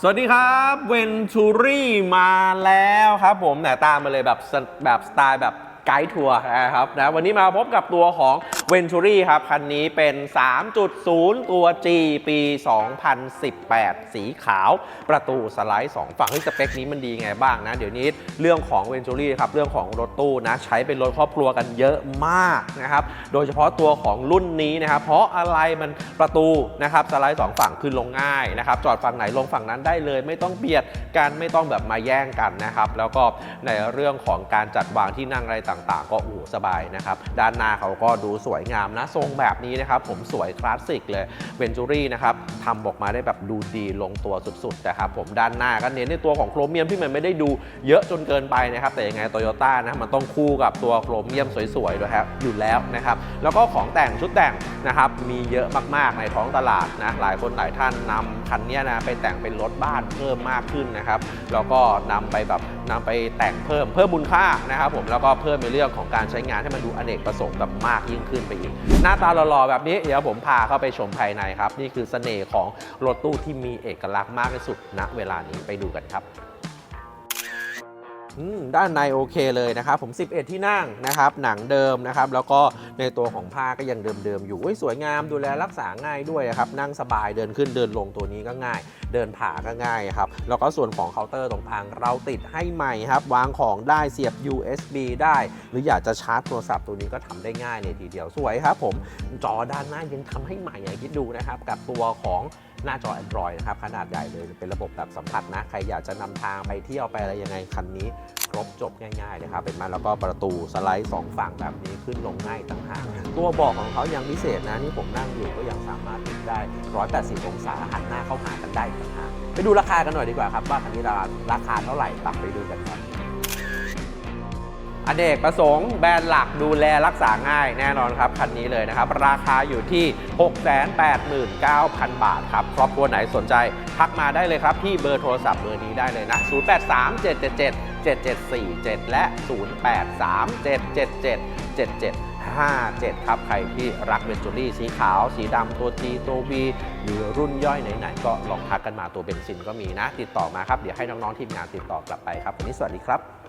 สวัสดีครับเวนทูรี่มาแล้วครับผมเนี่ยตามมาเลยแบบแบบสไตล์แบบไกด์ทัวร์นะครับนะวันนี้มาพบกับตัวของ v e n t u r i ครับ คันนี้เป็น 3.0 ตัว G ปี 2018 สีขาว ประตูสไลด์ 2 ฝั่งเฮ้ยสเปคนี้มันดีไงบ้างนะ เดี๋ยวนี้เรื่องของ v e n t u r i ครับ เรื่องของรถตู้นะ ใช้เป็นรถครอบครัวกันเยอะมากนะครับ โดยเฉพาะตัวของรุ่นนี้นะครับ เพราะอะไรมันประตูนะครับสไลด์ 2 ฝั่งขึ้นลงง่ายนะครับ จอดฝั่งไหนลงฝั่งนั้นได้เลย ไม่ต้องเบียดกันไม่ต้องแบบมาแย่งกันนะครับ แล้วก็ในเรื่องของการจัดวางที่นั่งอะไรต่าง ๆ ก็โอ้สบายนะครับ ด้านหน้าเขาก็ดูสวยยงามนะทรงแบบนี้นะครับผมสวยคลาสสิกเลยเวนจูรี่นะครับทำออกมาได้แบบดูดีลงตัวสุดๆนะครับผมด้านหน้าก็เน้นในตัวของโครเมียมที่มันไม่ได้ดูเยอะจนเกินไปนะครับแต่ยังไงโตโยต้านะมันต้องคู่กับตัวโครเมียมสวยๆด้วยครับอยู่แล้วนะครับแล้วก็ของแต่งชุดแต่ง นะครับมีเยอะมากๆในท้องตลาดนะหลายคนหลายท่านนำคันนี้นะไปแต่งเป็นรถบ้านเพิ่มมากขึ้นนะครับแล้วก็นำไปแบบนำไปแต่งเพิ่มเพิ่มมูลค่านะครับผมแล้วก็เพิ่มในเรื่องของการใช้งานให้มันดูอเนกประสงค์แบบมากยิ่งขึ้นไปอีก หน้าตาหล่อๆแบบนี้เดี๋ยวผมพาเข้าไปชมภายในครับ นี่คือเสน่ห์ของรถตู้ที่มีเอกลักษณ์มากที่สุดณเวลานี้ไปดูกันครับ ด้านในโอเคเลยนะครับผม 11 ที่นั่งนะครับ หนังเดิมนะครับ แล้วก็ในตัวของผ้าก็ยังเดิมๆอยู่อุ๊ยสวยงามดูแลรักษาง่ายด้วยครับ นั่งสบายเดินขึ้นเดินลงตัวนี้ก็ง่าย เดินผ่าก็ง่ายครับ แล้วก็ส่วนของเคาน์เตอร์ตรงพังเราติดให้ใหม่ครับ วางของได้เสียบ USB ได้ หรืออยากจะชาร์จโทรศัพท์ตัวนี้ก็ทำได้ง่ายเลยทีเดียวสวยครับ ผมจอด้านหน้ายังทำให้ใหม่อย่างคิดดูนะครับกับตัวของ หน้าจอ Android นะครับขนาดใหญ่เลยเป็นระบบแบบสัมผัสนะ ใครอยากจะนำทางไปเที่ยวไปอะไรยังไงคันนี้ ครบจบง่ายๆนะครับเป็นมาแล้วก็ประตูสไลด์2ฝั่งแบบนี้ขึ้นลงง่ายต่างหากตัวเบาะของเขายังพิเศษนะนี่ผมนั่งอยู่ก็ยังสามารถติดได้ 180 องศาหันหน้าเข้าหากันได้ต่างหากไปดูราคากันหน่อยดีกว่าครับว่าคันนี้ราคาเท่าไหร่ตามไปดูกันครับ อเนกประสงค์แบรนด์หลักดูแลรักษาง่ายแน่นอนครับ คันนี้เลยนะครับ ราคาอยู่ที่ 689,000 บาทครับ ครอบครัวไหนสนใจ ทักมาได้เลยครับที่เบอร์โทรศัพท์เบอร์นี้ได้เลยนะ 0837777747 และ 0837777757 ครับ ใครที่รักเบนจูรี่สีขาว สีดำตัว G ตัว V หรือรุ่นย่อยไหนๆ ก็ลองทักกันมาตัวเบนซินก็มีนะ ติดต่อมาครับ เดี๋ยวให้น้อง ๆ ทีมงานติดต่อกลับไปครับ วันนี้สวัสดีครับ